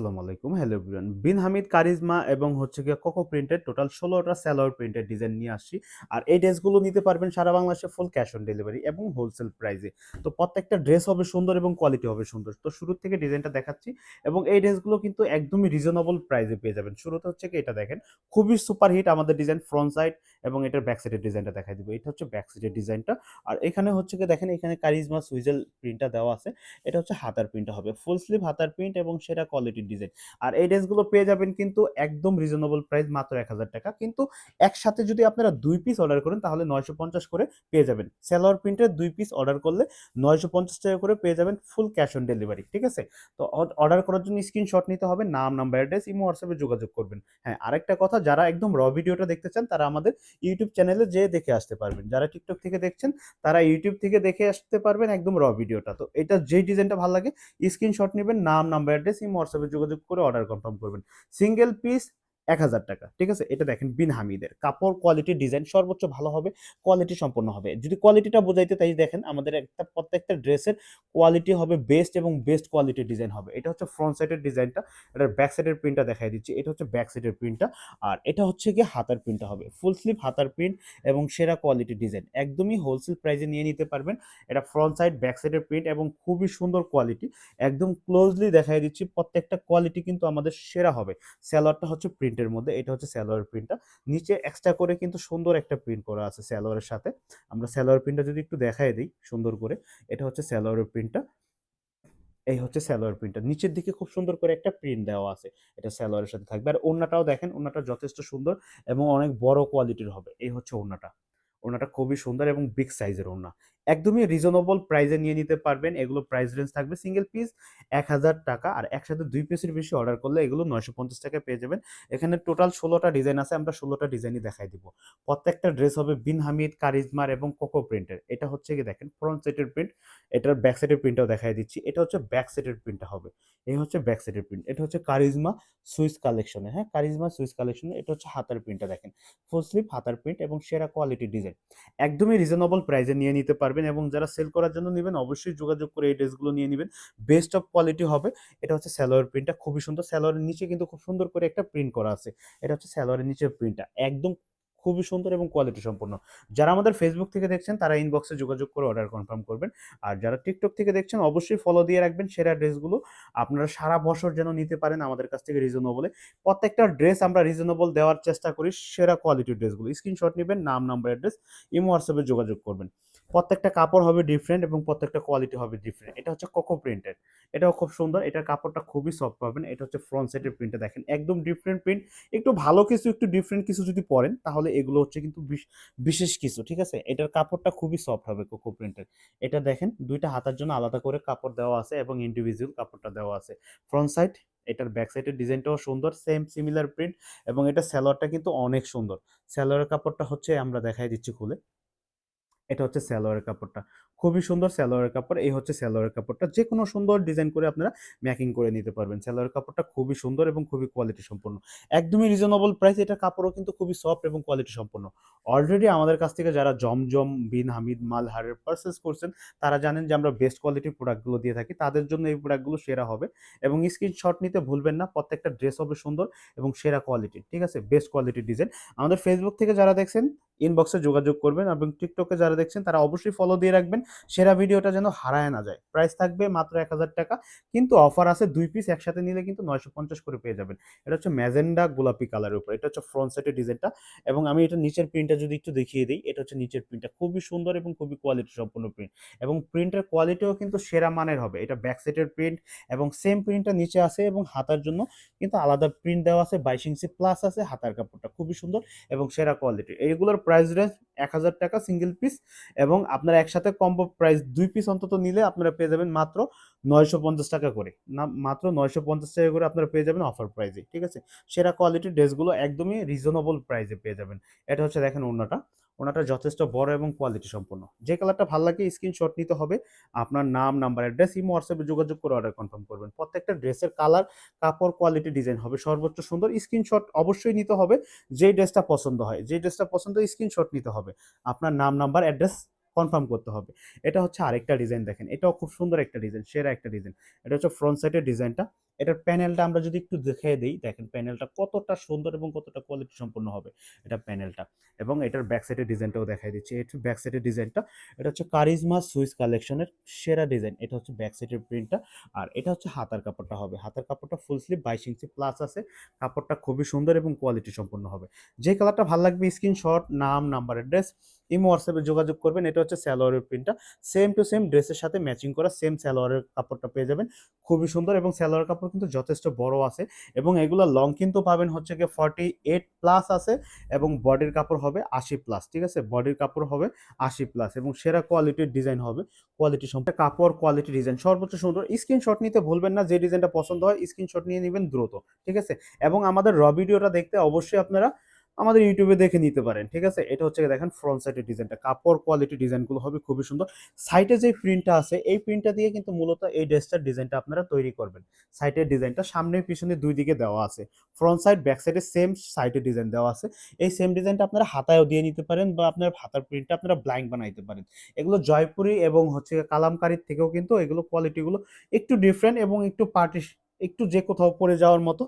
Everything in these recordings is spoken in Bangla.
আসসালামু আলাইকুম। Hello everyone Bin Hamid, charisma এবং হচ্ছে গিয়ে কোকো প্রিন্টের টোটাল ষোলোটা স্যালোয়ার প্রিন্টের ডিজাইন নিয়ে আসছি। আর এই ড্রেসগুলো নিতে পারবেন সারা বাংলাদেশে ফুল ক্যাশ অন ডেলিভারি এবং হোলসেল প্রাইসে তো প্রত্যেকটা ড্রেস হবে সুন্দর এবং কোয়ালিটি হবে সুন্দর। তো শুরু থেকে ডিজাইনটা দেখাচ্ছি এবং এই ড্রেসগুলো কিন্তু একদমই রিজনেবল প্রাইসে পেয়ে যাবেন। শুরুতে হচ্ছে কি এটা দেখেন, খুবই সুপার হিট আমাদের ডিজাইন ফ্রন্ট সাইড এবং এটার ব্যাক সাইডের ডিজাইনটা দেখাই দিব। এটা হচ্ছে ব্যাক সাইডের ডিজাইনটা আর এখানে হচ্ছে কি দেখেন, এখানে কারিজমা সুইজেল প্রিন্টটা দেওয়া আছে। এটা হচ্ছে হাতার প্রিন্টটা হবে। ফুল স্লিভ হাতার প্রিন্ট এবং সেটা কোয়ালিটির ডিজাইন আর এই ড্রেসগুলো পেয়ে যাবেন কিন্তু একদম রিজনেবল প্রাইস মাত্র এক হাজার টাকা। কিন্তু একসাথে যদি আপনারা দুই পিস অর্ডার করেন, তাহলে নয়শো পঞ্চাশ করে পেয়ে যাবেন। সেলোয়ার প্রিন্টের দুই পিস অর্ডার করলে নয়শো পঞ্চাশ টাকা করে পেয়ে যাবেন ফুল ক্যাশ অন ডেলিভারি ঠিক আছে? তো অর্ডার করার জন্য স্ক্রিনশট নিতে হবে, নাম নাম্বার অ্যাড্রেস ইমো হোয়াটসঅ্যাপে যোগাযোগ করবেন। হ্যাঁ আরেকটা কথা, যারা একদম র ভিডিওটা দেখতে চান, তারা আমাদের ইউটিউব চ্যানেলে যেয়ে দেখে আসতে পারবেন। যারা টিকটক থেকে দেখছেন, তারা ইউটিউব থেকে দেখে আসতে পারবেন একদম র ভিডিওটা তো এটা যেই ডিজাইনটা ভালো লাগে স্ক্রিনশট নেবেন, নাম নাম্বার অ্যাড্রেস ইম হোয়াটসঅ্যাপে যোগাযোগ করে অর্ডার কনফার্ম করবেন। সিঙ্গেল পিস এক হাজার টাকা, ঠিক আছে? এটা দেখেন বিন হামিদের। কাপড় কোয়ালিটি ডিজাইন সর্বোচ্চ ভালো হবে কোয়ালিটি সম্পন্ন হবে। যদি কোয়ালিটিটা বোঝাইতে তাই দেখেন, আমাদের একটা প্রত্যেকটা ড্রেসের কোয়ালিটি হবে বেস্ট এবং বেস্ট কোয়ালিটির ডিজাইন হবে। এটা হচ্ছে ফ্রন্ট সাইডের ডিজাইনটা এটার ব্যাক সাইডের প্রিন্টটা দেখাই দিচ্ছি। এটা হচ্ছে ব্যাক সাইডের প্রিন্টটা আর এটা হচ্ছে গিয়ে হাতার প্রিন্টটা হবে। ফুল স্লিভ হাতার প্রিন্ট এবং সেরা কোয়ালিটির ডিজাইন একদমই হোলসেল প্রাইসে নিয়ে নিতে পারবেন। এটা ফ্রন্ট সাইড ব্যাক সাইডের প্রিন্ট এবং খুবই সুন্দর কোয়ালিটি একদম ক্লোজলি দেখাই দিচ্ছি, প্রত্যেকটা কোয়ালিটি কিন্তু আমাদের সেরা হবে। স্যালোয়ারটা হচ্ছে প্রিন্টের মধ্যে, এটা হচ্ছে স্যালোয়ার প্রিন্টটা নিচে এক্সট্রা করে কিন্তু সুন্দর একটা প্রিন্ট করা আছে স্যালোয়ারের সাথে। আমরা স্যালোয়ার প্রিন্টটা যদি একটু দেখাই দিই সুন্দর করে, এটা হচ্ছে স্যালোয়ারের প্রিন্টটা এই হচ্ছে স্যালোয়ার প্রিন্টটা নিচের দিকে খুব সুন্দর করে একটা প্রিন্ট দেওয়া আছে, এটা স্যালোয়ারের সাথে থাকবে। আর ওড়নাটাও দেখেন, ওড়নাটা যথেষ্ট সুন্দর এবং অনেক বড় কোয়ালিটির হবে। এই হচ্ছে ওড়নাটা। ওড়নাটা খুবই সুন্দর এবং বিগ সাইজের ওড়না। একদমই রিজনেবল প্রাইসে নিয়ে নিতে পারবেন। এগুলো প্রাইস রেঞ্জ থাকবে সিঙ্গেল পিস এক হাজার টাকা আর একসাথে দুই পিসের বেশি অর্ডার করলে এগুলো নয়শো পঞ্চাশ টাকায় পেয়ে যাবেন। এখানে টোটাল ষোলোটা ডিজাইন আছে, আমরা ষোলোটা ডিজাইনই দেখাই দিব। প্রত্যেকটা ড্রেস হবে বিন হামিদ, কারিজমার এবং কোকো প্রিন্টের এটা হচ্ছে কি দেখেন ফ্রন্ট সেটের প্রিন্ট এটার ব্যাক সাইডের প্রিন্টটাও দেখাই দিচ্ছি। এটা হচ্ছে ব্যাক সাইডের প্রিন্টটা হবে। এই হচ্ছে ব্যাক সাইডের প্রিন্ট এটা হচ্ছে কারিজমা সুইস কালেকশনে হ্যাঁ কারিজমা সুইস কালেকশনে এটা হচ্ছে হাতার প্রিন্টটা দেখেন। ফুল স্লিপ হাতার প্রিন্ট এবং সেরা কোয়ালিটির ডিজাইন একদমই রিজনেবল প্রাইসে নিয়ে নিতে পারবেন এবং যারা সেল করার জন্য নেবেন অবশ্যই যোগাযোগ করে এই ড্রেসগুলো নিয়ে নেবেন। বেস্ট অফ কোয়ালিটি হবে। এটা হচ্ছে স্যালোয়ার প্রিন্টটা খুবই সুন্দর। স্যালোয়ারের নিচে কিন্তু খুব সুন্দর করে একটা প্রিন্ট করা আছে। এটা হচ্ছে স্যালোয়ারের নিচের প্রিন্টটা একদম খুবই সুন্দর এবং কোয়ালিটি সম্পন্ন। যারা আমাদের ফেসবুক থেকে দেখছেন, তারা ইনবক্সে যোগাযোগ করে অর্ডার কনফার্ম করবেন। আর যারা টিকটক থেকে দেখছেন, অবশ্যই ফলো দিয়ে রাখবেন সেরা ড্রেসগুলো আপনারা সারা বছর যেন নিতে পারেন আমাদের কাছ থেকে রিজনেবলে প্রত্যেকটা ড্রেস আমরা রিজনেবল দেওয়ার চেষ্টা করি সেরা কোয়ালিটির ড্রেসগুলো স্ক্রিনশট নেবেন, নাম নাম্বার অ্যাড্রেস ইমো হোয়াটসঅ্যাপে যোগাযোগ করবেন। প্রত্যেকটা কাপড় হবে ডিফারেন্ট এবং প্রত্যেকটা কোয়ালিটি হবে ডিফারেন্ট এটা হচ্ছে কোকো প্রিন্টের এটাও খুব সুন্দর। এটার কাপড়টা খুবই সফট পাবেন। এটা হচ্ছে ফ্রন্ট সাইডের প্রিন্টটা দেখেন। একদম ডিফারেন্ট প্রিন্ট একটু ভালো কিছু, একটু ডিফারেন্ট কিছু যদি পরেন, তাহলে এগুলো হচ্ছে কিন্তু বিশেষ কিছু, ঠিক আছে? এটার কাপড়টা খুবই সফট হবে কোকো প্রিন্টের এটা দেখেন, দুইটা হাতার জন্য আলাদা করে কাপড় দেওয়া আছে এবং ইন্ডিভিজুয়াল কাপড়টা দেওয়া আছে। ফ্রন্ট সাইড এটার ব্যাক সাইডের ডিজাইনটাও সুন্দর সেম সিমিলার প্রিন্ট এবং এটা স্যালোয়ারটা কিন্তু অনেক সুন্দর। স্যালোয়ারের কাপড়টা হচ্ছে আমরা দেখাই দিচ্ছি খুলে। এটা হচ্ছে স্যালোয়ারের কাপড়টা। খুবই সুন্দর স্যালোয়ারের কাপড়, এই হচ্ছে স্যালোয়ারের কাপড়টা। যে কোনো সুন্দর ডিজাইন করে আপনারা ম্যাকিং করে নিতে পারবেন। স্যালোয়ারের কাপড়টা খুবই সুন্দর এবং খুবই কোয়ালিটি সম্পন্ন। একদমই রিজনেবল প্রাইস, এটা কাপড়ও কিন্তু খুবই সফট এবং কোয়ালিটি সম্পন্ন। অলরেডি আমাদের কাছ থেকে যারা জমজম, বিন হামিদ, মাল হারের পারচেস করছেন, তারা জানেন যে আমরা বেস্ট কোয়ালিটির প্রোডাক্টগুলো দিয়ে থাকি। তাদের জন্য এই প্রোডাক্টগুলো সেরা হবে এবং স্ক্রিনশট নিতে ভুলবেন না। প্রত্যেকটা ড্রেস হবে সুন্দর এবং সেরা কোয়ালিটি ঠিক আছে? বেস্ট কোয়ালিটির ডিজাইন আমাদের ফেসবুক থেকে যারা দেখছেন ইনবক্সে যোগাযোগ করবেন এবং টিকটকে যারা দেখছেন, তারা অবশ্যই ফলো দিয়ে রাখবেন। সেরা ভিডিওটা যেন হারায় না যায়। প্রাইস থাকবে মাত্র এক হাজার টাকা, কিন্তু অফার আছে দুই পিস একসাথে নিলে কিন্তু নয়শো পঞ্চাশ করে পেয়ে যাবেন। এটা হচ্ছে ম্যাজেন্ডা গোলাপি কালারের উপর, এটা হচ্ছে ফ্রন্ট সাইডের ডিজাইনটা এবং আমি এটা নিচের প্রিন্টটা যদি একটু দেখিয়ে দিই, এটা হচ্ছে নিচের প্রিন্টটা খুবই সুন্দর এবং খুবই কোয়ালিটি সম্পূর্ণ প্রিন্ট এবং প্রিন্টের কোয়ালিটিও কিন্তু সেরা মানের হবে। এটা ব্যাক সাইডের প্রিন্ট এবং সেম প্রিন্টটা নিচে আছে এবং হাতার জন্য কিন্তু আলাদা প্রিন্ট দেওয়া আছে। বাইশ ইঞ্চি প্লাস আছে হাতার কাপড়টা। খুবই সুন্দর এবং সেরা কোয়ালিটি এইগুলোর প্রাইস রেঞ্জ এক হাজার টাকা সিঙ্গেল পিস এবং আপনারা একসাথে কম্বো প্রাইস দুই পিস অন্তত নিলে আপনারা পেয়ে যাবেন মাত্র নয়শো পঞ্চাশ টাকা করে। না, মাত্র নয়শো পঞ্চাশ টাকা করে আপনারা পেয়ে যাবেন অফার প্রাইজে ঠিক আছে? সেরা কোয়ালিটির ড্রেসগুলো একদমই রিজনেবল প্রাইসে পেয়ে যাবেন। এটা হচ্ছে দেখেন ওনাটা ওনাটা যথেষ্ট বড় এবং কোয়ালিটি সম্পন্ন। যে কালারটা ভালো লাগে স্ক্রিনশট নিতে হবে। আপনার নাম নাম্বার অ্যাড্রেস ইমো হোয়াটসঅ্যাপে যোগাযোগ করে অর্ডার কনফার্ম করবেন। প্রত্যেকটা ড্রেসের কালার কাপড় কোয়ালিটি ডিজাইন হবে। সর্বোচ্চ সুন্দর স্ক্রিনশট অবশ্যই নিতে হবে। যে ড্রেসটা পছন্দ হয় যে ড্রেসটা পছন্দ স্ক্রিনশট নিতে হবে। আপনার নাম নাম্বার অ্যাড্রেস কনফার্ম করতে হবে। এটা হচ্ছে আরেকটা ডিজাইন দেখেন। এটাও খুব সুন্দর একটা ডিজাইন সেরা একটা ডিজাইন এটা হচ্ছে ফ্রন্ট সাইডের ডিজাইনটা এটার প্যানেলটা আমরা যদি একটু দেখিয়ে দিই, দেখেন প্যানেলটা কতটা সুন্দর এবং কতটা কোয়ালিটি সম্পন্ন হবে এটা প্যানেলটা এবং এটার ব্যাক সাইডের ডিজাইনটাও দেখাই দিচ্ছি। এটা ব্যাক সাইডের ডিজাইনটা এটা হচ্ছে কারিজমা সুইস কালেকশনের সেরা ডিজাইন এটা হচ্ছে ব্যাক সাইডের প্রিন্টটা আর এটা হচ্ছে হাতার কাপড়টা হবে। হাতার কাপড়টা ফুল স্লিভ বাইশ ইঞ্চি প্লাস আছে। কাপড়টা খুবই সুন্দর এবং কোয়ালিটি সম্পন্ন হবে। যে কালারটা ভালো লাগবে স্ক্রিনশট নাম নাম্বার অ্যাড্রেস ইমো হোয়াটসঅ্যাপে যোগাযোগ করবেন, এটা হচ্ছে স্যালোয়ারের প্রিন্টটা। সেম টু সেম ড্রেসের সাথে ম্যাচিং করা সেম স্যালোয়ারের কাপড়টা পেয়ে যাবেন। খুবই সুন্দর এবং স্যালোয়ার কাপড় কিন্তু যথেষ্ট বড় আছে এবং এগুলো লং কিন্তু পাবেন হচ্ছে গিয়ে ফর্টি এইট প্লাস আছে এবং বডির কাপড় হবে আশি প্লাস ঠিক আছে? বডির কাপড় হবে আশি প্লাস এবং সেরা কোয়ালিটির ডিজাইন হবে। কোয়ালিটি সম্পর্কে কাপড় কোয়ালিটি ডিজাইন সর্বোচ্চ সুন্দর। স্ক্রিনশট নিতে ভুলবেন না, যে ডিজাইনটা পছন্দ হয় স্ক্রিনশট নিয়ে নেবেন দ্রুত, ঠিক আছে? এবং আমাদের র ভিডিওটা দেখতে অবশ্যই আপনারা আমাদের ইউটিউবে দেখে নিতে পারেন, ঠিক আছে? এটা হচ্ছে দেখেন ফ্রন্ট সাইডের ডিজাইনটা কাপড় কোয়ালিটি ডিজাইনগুলো হবে খুবই সুন্দর। সাইডে যে প্রিন্টটা আছে, এই প্রিন্টটা দিয়ে কিন্তু মূলত এই ড্রেসটার ডিজাইনটা আপনারা তৈরি করবেন। সাইডের ডিজাইনটা সামনে পিছনে দুই দিকে দেওয়া আছে। ফ্রন্ট সাইড ব্যাক সাইডে সেম সাইডের ডিজাইন দেওয়া আছে। এই সেম ডিজাইনটা আপনারা হাতায়ও দিয়ে নিতে পারেন বা আপনার হাতার প্রিন্টটা আপনারা ব্লাইন্ড বানাইতে পারেন। এগুলো জয়পুরি এবং হচ্ছে কালামকারির থেকেও কিন্তু এগুলো কোয়ালিটিগুলো একটু ডিফারেন্ট এবং একটু পার্টি একটু যে কোথাও পরে যাওয়ার মতো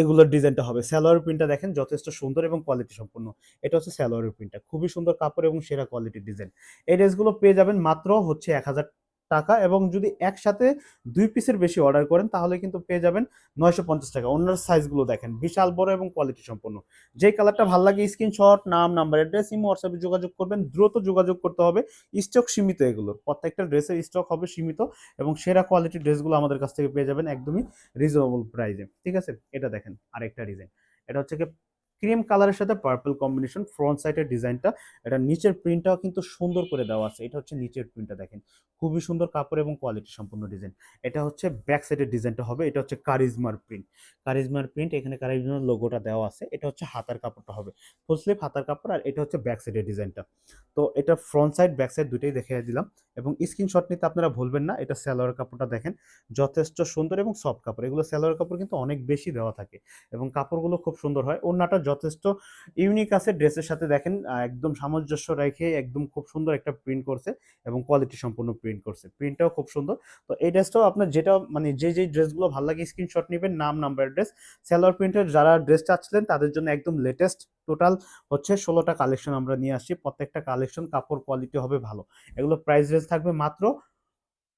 এগুলোর ডিজাইনটা হবে। স্যালোয়ার প্রিন্টটা দেখেন যথেষ্ট সুন্দর এবং কোয়ালিটি সম্পূর্ণ। এটা হচ্ছে স্যালোয়ার প্রিন্টটা খুবই সুন্দর কাপড় এবং সেরা কোয়ালিটির ডিজাইন এই ড্রেসগুলো পেয়ে যাবেন মাত্র হচ্ছে এক হাজার টাকা এবং যদি একসাথে দুই পিসের বেশি অর্ডার করেন, তাহলে কিন্তু পেয়ে যাবেন নয়শো পঞ্চাশ টাকা। অন্যান্য সাইজগুলো দেখেন, বিশাল, বড় এবং কোয়ালিটি সম্পন্ন। যে কালারটা ভালো লাগে স্ক্রিনশট নাম নাম্বার অ্যাড্রেস ইমো হোয়াটসঅ্যাপে যোগাযোগ করবেন। দ্রুত যোগাযোগ করতে হবে। স্টক সীমিত এগুলোর। প্রত্যেকটা ড্রেসের স্টক হবে সীমিত এবং সেরা কোয়ালিটির ড্রেসগুলো আমাদের কাছ থেকে পেয়ে যাবেন একদমই রিজনেবল প্রাইসে ঠিক আছে? এটা দেখেন আরেকটা ডিজাইন এটা হচ্ছে কি ক্রিম কালারের সাথে পার্পল কম্বিনেশন ফ্রন্ট সাইডের ডিজাইনটা, এটা নিচের প্রিন্টটাও কিন্তু সুন্দর করে দেওয়া আছে। এটা হচ্ছে নিচের প্রিন্টটা দেখেন। খুবই সুন্দর কাপড় এবং কোয়ালিটি সম্পূর্ণ ডিজাইন এটা হচ্ছে ব্যাক সাইডের ডিজাইনটা হবে। এটা হচ্ছে কারিজমার প্রিন্ট কারিজমার প্রিন্ট এখানে কারিজমার লোগোটা দেওয়া আছে। এটা হচ্ছে হাতার কাপড়টা হবে। ফুল স্লিভ হাতার কাপড় আর এটা হচ্ছে ব্যাক সাইডের ডিজাইনটা। তো এটা ফ্রন্ট সাইড ব্যাক সাইড দুটোই দেখিয়ে দিলাম। এবং স্ক্রিনশট নিতে আপনারা ভুলবেন না। এটা স্যালোয়ার কাপড়টা দেখেন। যথেষ্ট সুন্দর এবং সফট কাপড়। এগুলো স্যালোয়ার কাপড় কিন্তু অনেক বেশি দেওয়া থাকে। এবং কাপড়গুলো খুব সুন্দর হয়। ওড়নাটা যথেষ্ট ইউনিক আছে ড্রেসের সাথে দেখেন একদম সামঞ্জস্য রেখে একদম খুব সুন্দর একটা প্রিন্ট করছে এবং কোয়ালিটি সম্পূর্ণ প্রিন্ট করছে। প্রিন্টটাও খুব সুন্দর। তো এই ড্রেসটাও আপনার যেটা মানে যে যে ড্রেসগুলো ভালো লাগে স্ক্রিনশট নেবেন, নাম নাম্বার ড্রেস স্যালোয়ার প্রিন্টের যারা ড্রেস চাচ্ছিলেন, তাদের জন্য একদম লেটেস্ট টোটাল হচ্ছে ষোলোটা কালেকশন আমরা নিয়ে আসছি। প্রত্যেকটা কালেকশন কাপড় কোয়ালিটি হবে ভালো। এগুলো প্রাইস রেঞ্জ থাকবে মাত্র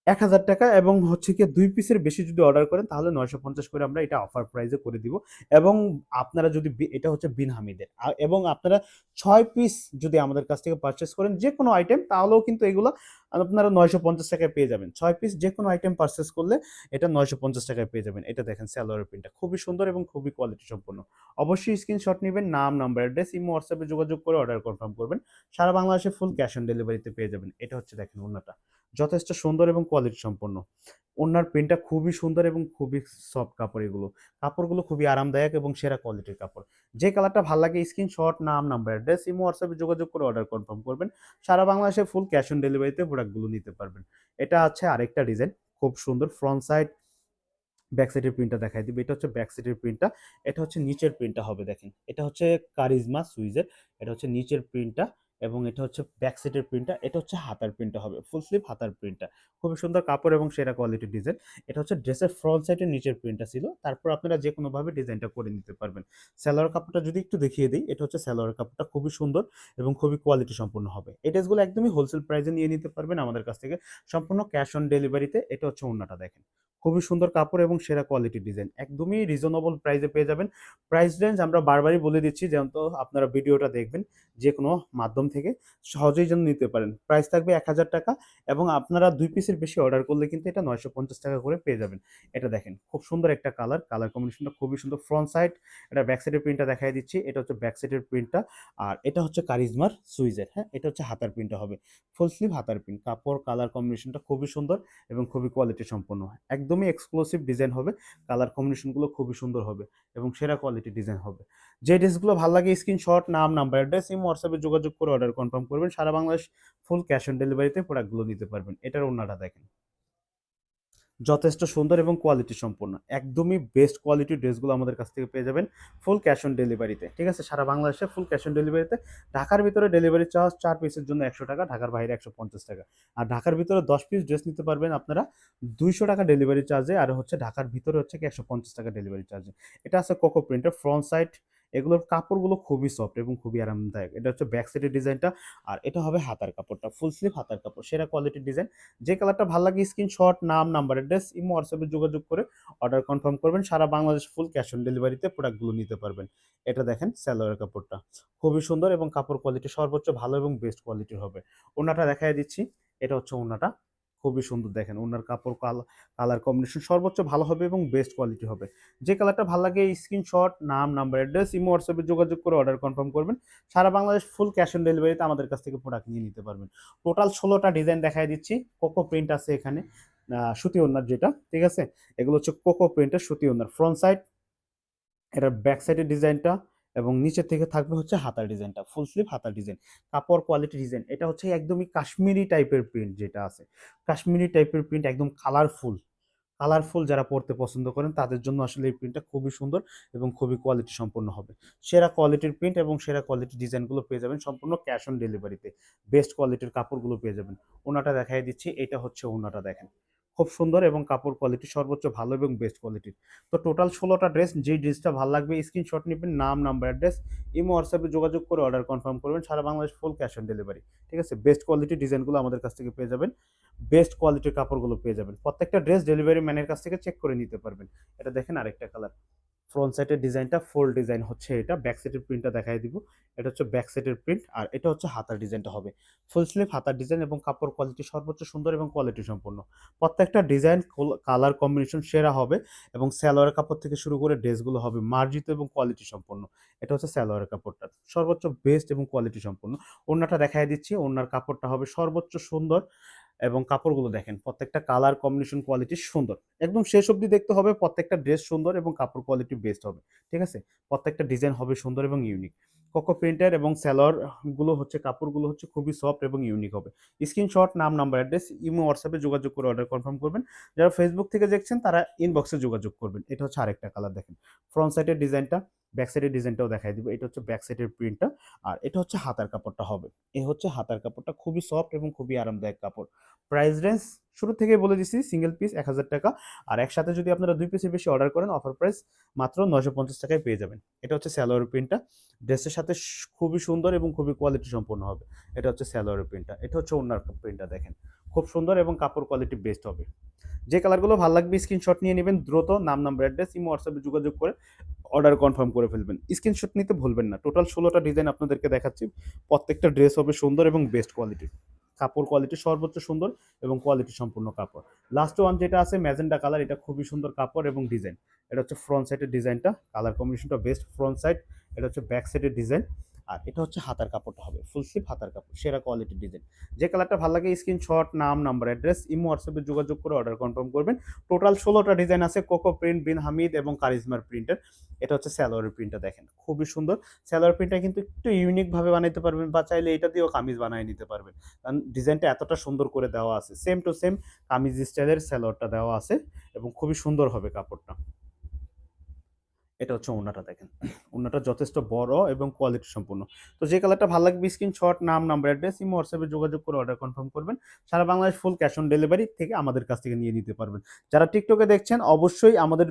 এক হাজার টাকা এবং হচ্ছে কি দুই পিসের বেশি যদি অর্ডার করেন, তাহলে নয়শো পঞ্চাশ করে আমরা এটা অফার প্রাইসে করে দিব। এবং আপনারা যদি এটা হচ্ছে বিন হামিদের। এবং আপনারা ছয় পিস যদি আমাদের কাছ থেকে পারচেস করেন যে কোনো আইটেম তাহলেও কিন্তু এগুলো আপনারা নয়শো পঞ্চাশ টাকায় পেয়ে যাবেন। ছয় পিস যে কোনো আইটেম পারচেস করলে এটা নয়শো পঞ্চাশ টাকায় পেয়ে যাবেন। এটা দেখেন স্যালোয়ারের প্রিন্টটা খুবই সুন্দর এবং খুবই কোয়ালিটি সম্পন্ন। অবশ্যই স্ক্রিনশট নেবেন, নাম নাম্বার অ্যাড্রেস ইমো হোয়াটসঅ্যাপে যোগাযোগ করে অর্ডার কনফার্ম করবেন। সারা বাংলাদেশে ফুল ক্যাশ অন ডেলিভারিতে পেয়ে যাবেন। এটা হচ্ছে দেখেন ওনাটা যথেষ্ট সুন্দর এবং কোয়ালিটি সম্পন্ন। ওনার প্রিন্টটা খুবই সুন্দর এবং খুবই সফট কাপড় এগুলো। কাপড়গুলো খুবই আরামদায়ক এবং সেরা কোয়ালিটির কাপড়। যে কালারটা ভালো লাগে স্ক্রিনশট নাম নাম্বার অ্যাড্রেস ইমো হোয়াটসঅ্যাপে যোগাযোগ করে অর্ডার কনফার্ম করবেন। সারা বাংলাদেশে ফুল ক্যাশ অন ডেলিভারিতে প্রোডাক্টগুলো নিতে পারবেন। এটা আছে আরেকটা ডিজাইন, খুব সুন্দর। ফ্রন্ট সাইড ব্যাক সাইডের প্রিন্টটা দেখাই দিবে। এটা হচ্ছে ব্যাক সাইডের প্রিন্টটা। এটা হচ্ছে নিচের প্রিন্টটা হবে, দেখেন। এটা হচ্ছে কারিজমা সুইজের। এটা হচ্ছে নিচের প্রিন্টটা। এবং এটা হচ্ছে ব্যাক সাইডের প্রিন্টটা এটা হচ্ছে হাতার প্রিন্টটা হবে ফুল স্লিভ হাতার প্রিন্টটা খুবই সুন্দর কাপড় এবং সেরা কোয়ালিটির ডিজাইন এটা হচ্ছে ড্রেসের ফ্রন্ট সাইডের নিচের প্রিন্টটা ছিল, তারপর আপনারা যে কোনোভাবে ডিজাইনটা করে নিতে পারবেন। স্যালোয়ার কাপড়টা যদি একটু দেখিয়ে দিই, এটা হচ্ছে স্যালোয়ার কাপড়টা খুবই সুন্দর এবং খুবই কোয়ালিটি সম্পূর্ণ হবে। এই ড্রেসগুলো একদমই হোলসেল প্রাইসে নিয়ে নিতে পারবেন আমাদের কাছ থেকে, সম্পূর্ণ ক্যাশ অন ডেলিভারিতে এটা হচ্ছে অন্যটা দেখেন। খুবই সুন্দর কাপড় এবং সেরা কোয়ালিটির ডিজাইন একদমই রিজনেবল প্রাইসে পেয়ে যাবেন। প্রাইস রেঞ্জ আমরা বারবারই বলে দিচ্ছি যেমন তো আপনারা ভিডিওটা দেখবেন যে কোনো মাধ্যম থেকে সহজেই যেন নিতে পারেন। প্রাইস থাকবে এক হাজার টাকা এবং আপনারা দুই পিসের বেশি অর্ডার করলে কিন্তু এটা নয়শো পঞ্চাশ টাকা করে পেয়ে যাবেন। এটা দেখেন, খুব সুন্দর একটা কালার কালার কম্বিনেশনটা খুবই সুন্দর। ফ্রন্ট সাইড এটা ব্যাক সাইডের প্রিন্টটা দেখাই দিচ্ছি। এটা হচ্ছে ব্যাক সাইডের প্রিন্টটা আর এটা হচ্ছে কারিজমার সুইজের হ্যাঁ? এটা হচ্ছে হাতার প্রিন্টটা হবে। ফুল স্লিভ হাতার প্রিন্ট কাপড় কালার কম্বিনেশনটা খুবই সুন্দর এবং খুবই কোয়ালিটি সম্পন্ন। হয় একদমই এক্সক্লুসিভ ডিজাইন হবে। কালার কম্বিনেশনগুলো খুবই সুন্দর হবে এবং সেরা কোয়ালিটি ডিজাইন হবে। যে ড্রেসগুলো ভালো লাগে স্ক্রিনশট নাম নাম্বার অ্যাড্রেস ইমো হোয়াটসঅ্যাপে যোগাযোগ করে অর্ডার কনফার্ম করবেন, সারা বাংলাদেশ ফুল ক্যাশ অন ডেলিভারিতে প্রোডাক্টগুলো নিতে পারবেন। এটার অন্যটা দেখেন। যথেষ্ট সুন্দর এবং কোয়ালিটি সম্পন্ন একদমই বেস্ট কোয়ালিটির ড্রেসগুলো আমাদের কাছ থেকে পেয়ে যাবেন ফুল ক্যাশ অন ডেলিভারিতে ঠিক আছে? সারা বাংলাদেশে ফুল ক্যাশ অন ডেলিভারিতে ঢাকার ভিতরে ডেলিভারি চার্জ চার পিসের জন্য একশো টাকা, ঢাকার বাইরে একশো পঞ্চাশ টাকা। আর ঢাকার ভিতরে দশ পিস ড্রেস নিতে পারবেন আপনারা দুইশো টাকা ডেলিভারি চার্জে আর হচ্ছে ঢাকার ভিতরে হচ্ছে কি একশো পঞ্চাশ টাকা ডেলিভারি চার্জে এটা আছে কোকো প্রিন্টের ফ্রন্ট সাইড এগুলোর কাপড়গুলো খুবই সফট এবং খুবই আরামদায়ক। এটা হচ্ছে ব্যাক সাইডের ডিজাইনটা আর এটা হবে হাতার কাপড়টা ফুল স্লিভ হাতার কাপড়, সেরা কোয়ালিটির ডিজাইন যে কালারটা ভালো লাগে স্ক্রিনশট নাম নাম্বার অ্যাড্রেস ইমো হোয়াটসঅ্যাপে যোগাযোগ করে অর্ডার কনফার্ম করবেন, সারা বাংলাদেশ ফুল ক্যাশ অন ডেলিভারিতে প্রোডাক্টগুলো নিতে পারবেন। এটা দেখেন স্যালোয়ার কাপড়টা। খুবই সুন্দর এবং কাপড় কোয়ালিটি সর্বোচ্চ ভালো এবং বেস্ট কোয়ালিটির হবে। ওনাটা দেখাই দিচ্ছি, এটা হচ্ছে ওনাটা খুবই সুন্দর দেখেন। ওনার কাপড় কালার কম্বিনেশন সর্বোচ্চ ভালো হবে এবং বেস্ট কোয়ালিটি হবে। যে কালারটা ভালো লাগে স্ক্রিনশট নাম নাম্বার অ্যাড্রেস ইমো হোয়াটসঅ্যাপে যোগাযোগ করে অর্ডার কনফার্ম করবেন। সারা বাংলাদেশ ফুল ক্যাশ অন ডেলিভারিতে আমাদের কাছ থেকে প্রোডাক্ট নিয়ে নিতে পারবেন। টোটাল ষোলোটা ডিজাইন দেখাই দিচ্ছি। কোকো প্রিন্ট আছে এখানে সুতি ওনার যেটা, ঠিক আছে? এগুলো হচ্ছে কোকো প্রিন্টের সুতি ওনার ফ্রন্ট সাইড এটার ব্যাক সাইডের ডিজাইনটা এবং নিচের থেকে থাকবে হচ্ছে হাতার ডিজাইনটা ফুল স্লিভ হাতার ডিজাইন। কাপড় কোয়ালিটি ডিজাইন এটা হচ্ছে একদমই কাশ্মীরি টাইপের প্রিন্ট যেটা আছে। কাশ্মীরি টাইপের প্রিন্ট একদম কালারফুল কালারফুল যারা পড়তে পছন্দ করেন, তাদের জন্য আসলে এই প্রিন্টটা খুবই সুন্দর এবং খুবই কোয়ালিটি সম্পন্ন হবে। সেরা কোয়ালিটির প্রিন্ট এবং সেরা কোয়ালিটির ডিজাইনগুলো পেয়ে যাবেন সম্পূর্ণ ক্যাশ অন ডেলিভারিতে বেস্ট কোয়ালিটির কাপড়গুলো পেয়ে যাবেন। ওনাটা দেখাই দিচ্ছি, এটা হচ্ছে ওনাটা দেখেন। খুব সুন্দর এবং কাপড় কোয়ালিটি সর্বোচ্চ ভালো এবং বেস্ট কোয়ালিটির তো টোটাল ষোলোটা ড্রেস যেই ড্রেসটা ভালো লাগবে স্ক্রিনশট নেবেন, নাম নাম্বার অ্যাড্রেস ইমো হোয়াটসঅ্যাপে যোগাযোগ করে অর্ডার কনফার্ম করবেন, সারা Bangladesh full cash on delivery ঠিক আছে? বেস্ট কোয়ালিটির ডিজাইনগুলো আমাদের কাছ থেকে পেয়ে যাবেন বেস্ট কোয়ালিটির কাপড়গুলো পেয়ে যাবেন। প্রত্যেকটা ড্রেস ডেলিভারি ম্যানের কাছ থেকে চেক করে নিতে পারবেন। এটা দেখেন আরেকটা কালার ফ্রন্ট সাইডের ডিজাইনটা ফুল ডিজাইন হচ্ছে এটা ব্যাক সাইডের প্রিন্টটা দেখাই দিব। এটা হচ্ছে ব্যাক সাইডের প্রিন্ট আর এটা হচ্ছে হাতার ডিজাইনটা হবে। ফুল স্লিভ হাতার ডিজাইন এবং কাপড় কোয়ালিটি সর্বোচ্চ সুন্দর এবং কোয়ালিটি সম্পন্ন। প্রত্যেকটা ডিজাইন কালার কম্বিনেশন সেরা হবে এবং স্যালোয়ার কাপড় থেকে শুরু করে ড্রেসগুলো হবে মার্জিত এবং কোয়ালিটি সম্পন্ন। এটা হচ্ছে স্যালোয়ার কাপড়টা, সর্বোচ্চ বেস্ট এবং কোয়ালিটি সম্পন্ন। ওড়নাটা দেখাই দিচ্ছি, ওড়নার কাপড়টা হবে সর্বোচ্চ সুন্দর এবং কাপড়গুলো দেখেন, প্রত্যেকটা কালার কম্বিনেশন কোয়ালিটি সুন্দর। একদম শেষ অবধি দেখতে হবে, প্রত্যেকটা ড্রেস সুন্দর এবং কাপড় কোয়ালিটি বেস্ট হবে, ঠিক আছে? প্রত্যেকটা ডিজাইন হবে সুন্দর এবং ইউনিক কোকো প্রিন্টার এবংগুলো হচ্ছে, কাপড়গুলো হচ্ছে খুবই সফট এবং ইউনিক হবে। স্ক্রিনশট নাম নাম্বার অ্যাড্রেস ইমো হোয়াটসঅ্যাপে যোগাযোগ করে অর্ডার কনফার্ম করবেন। যারা ফেসবুক থেকে দেখছেন, তারা ইনবক্সে যোগাযোগ করবেন। এটা হচ্ছে আরেকটা কালার দেখেন। ফ্রন্ট সাইডের ডিজাইনটা ব্যাক সাইডের ডিজাইনটাও দেখাই দিব। এটা হচ্ছে ব্যাক সাইডের প্রিন্টটা আর এটা হচ্ছে হাতার কাপড়টা হবে। এ হচ্ছে হাতার কাপড়টা। খুবই সফট এবং খুবই আরামদায়ক কাপড়। প্রাইস রেঞ্জ শুরু থেকে বলে দিচ্ছি সিঙ্গেল পিস এক হাজার টাকা। আর একসাথে যদি আপনারা দুই পিসের বেশি অর্ডার করেন অফার প্রাইস মাত্র নয়শো পঞ্চাশ টাকায় পেয়ে যাবেন। এটা হচ্ছে স্যালোয়ার প্রিন্টটা ড্রেসের সাথে খুবই সুন্দর এবং খুবই কোয়ালিটি সম্পন্ন হবে। এটা হচ্ছে স্যালোয়ার প্রিন্টটা এটা হচ্ছে ওনার প্রিন্টটা দেখেন। খুব সুন্দর এবং কাপড় কোয়ালিটি বেস্ট হবে। যে কালারগুলো ভালো লাগবে স্ক্রিনশট নিয়ে নেবেন, দ্রুত নাম নাম্বার অ্যাড্রেস ইমো হোয়াটসঅ্যাপে যোগাযোগ করে অর্ডার কনফার্ম করে ফেলবেন। স্ক্রিনশট নিতে ভুলবেন না। টোটাল ষোলোটা ডিজাইন আপনাদেরকে দেখাচ্ছি। প্রত্যেকটা ড্রেস হবে সুন্দর এবং বেস্ট কোয়ালিটির কাপড় কোয়ালিটি সর্বোচ্চ সুন্দর এবং কোয়ালিটি সম্পূর্ণ কাপড়। লাস্ট ওয়ান যেটা আছে ম্যাজেন্ডা কালার এটা খুবই সুন্দর কাপড় এবং ডিজাইন এটা হচ্ছে ফ্রন্ট সাইডের ডিজাইনটা কালার কম্বিনেশনটা বেস্ট ফ্রন্ট সাইড এটা হচ্ছে ব্যাক সাইডের ডিজাইন আর এটা হচ্ছে হাতার কাপড়টা হবে ফুল স্লিভ হাতার কাপড়, সেরা কোয়ালিটির ডিজাইন যে কালারটা ভালো লাগে স্ক্রিনশট নাম নাম্বার অ্যাড্রেস ইমো হোয়াটসঅ্যাপে যোগাযোগ করে অর্ডার কনফার্ম করবেন। টোটাল ষোলোটা ডিজাইন আছে কোকো প্রিন্ট বিন হামিদ এবং কারিজমার প্রিন্টের এটা হচ্ছে স্যালোয়ারের প্রিন্টটা দেখেন, খুবই সুন্দর। স্যালোয়ার প্রিন্টটা কিন্তু একটু ইউনিকভাবে বানাইতে পারবেন বা চাইলে এটা দিয়েও কামিজ বানিয়ে নিতে পারবেন। কারণ ডিজাইনটা এতটা সুন্দর করে দেওয়া আছে সেম টু সেম কামিজ স্টাইলের স্যালোয়ারটা দেওয়া আছে এবং খুবই সুন্দর হবে কাপড়টা। এটা হচ্ছে ওনাটা দেখেন। ওনাটা যথেষ্ট বড় এবং কোয়ালিটি সম্পূর্ণ। তো যে কালারটা ভালো লাগবে স্ক্রিনশট নাম নাম্বার অ্যাড্রেস ইমো হোয়াটসঅ্যাপে যোগাযোগ করে অর্ডার কনফার্ম করবেন। সারা Bangladesh full cash on delivery থেকে আমাদের কাছ থেকে নিয়ে নিতে পারবেন। যারা টিকটকে দেখছেন, অবশ্যই আমাদের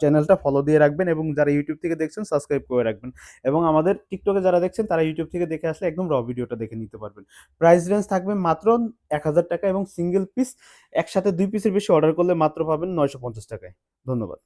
চ্যানেলটা ফলো দিয়ে রাখবেন এবং যারা ইউটিউব থেকে দেখছেন সাবস্ক্রাইব করে রাখবেন। এবং আমাদের টিকটকে যারা দেখছেন, তারা ইউটিউব থেকে দেখে আসলে একদম র ভিডিওটা দেখে নিতে পারবেন। প্রাইস রেঞ্জ থাকবে মাত্র এক হাজার টাকা এবং সিঙ্গেল পিস একসাথে দুই পিসের বেশি অর্ডার করলে মাত্র পাবেন নয়শো পঞ্চাশ টাকায়। ধন্যবাদ।